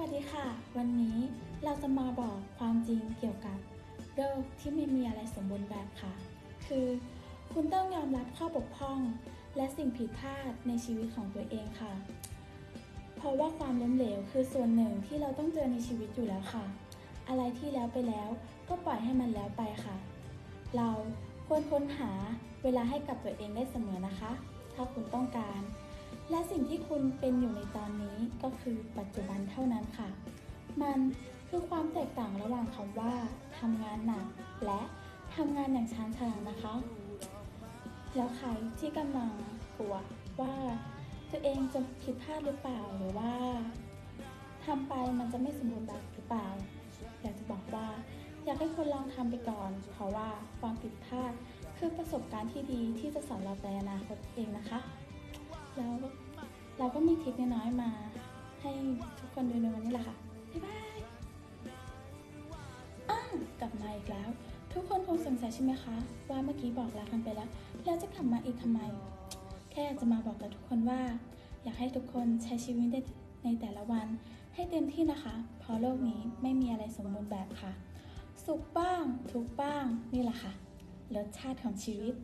วัสดีค่ะ วันนี้เราจะมาบอกความจริงเกี่ยวกับโรคที่ไม่มีอะไรสมบูรณ์แบบค่ะ คือ คุณต้องยอมรับข้อบกพร่อง และสิ่งผิดพลาดในชีวิตของตัวเองค่ะ เพราะว่าความล้มเหลวคือส่วนหนึ่งที่เราต้องเจอในชีวิตอยู่แล้วค่ะ อะไรที่แล้วไปแล้วก็ปล่อยให้มันแล้วไปค่ะ เราควรค้นหาเวลาให้กับตัวเองได้เสมอนะคะ ถ้าคุณต้องการ และสิ่งที่คุณเป็นอยู่ในตอนนี้ก็คือปัจจุบันเท่านั้นค่ะ มันคือความแตกต่างระหว่างคำว่าทำงานหนัก และทำงานอย่างชาญฉลาดนะคะ แล้วใครที่กำลังกลัวว่าตัวเองจะผิดพลาดหรือเปล่าหรือว่าทำไปมันจะไม่สมบูรณ์แบบหรือเปล่า อยากจะบอกว่า อยากให้คนลองทำไปก่อน เพราะว่าความผิดพลาดคือประสบการณ์ที่ดีที่จะสอนเราในอนาคตเองนะคะ แล้วเราก็มีทริปน้อยๆมา ให้ทุกคนดูในวันนี้แหละค่ะ บ๊ายบายอ้าวกลับมาอีกแล้ว ทุกคนคงสงสัยใช่ไหมคะ ว่าเมื่อกี้บอกลากันไปแล้ว แล้วจะกลับมาอีกทำไม แค่จะมาบอกกับทุกคนว่า อยากให้ทุกคนใช้ชีวิตในแต่ละวัน ให้เต็มที่นะคะ เพราะโลกนี้ไม่มีอะไรสมบูรณ์แบบค่ะ สุขบ้าง ทุกบ้างนี่แหละค่ะรสชาติของชีวิต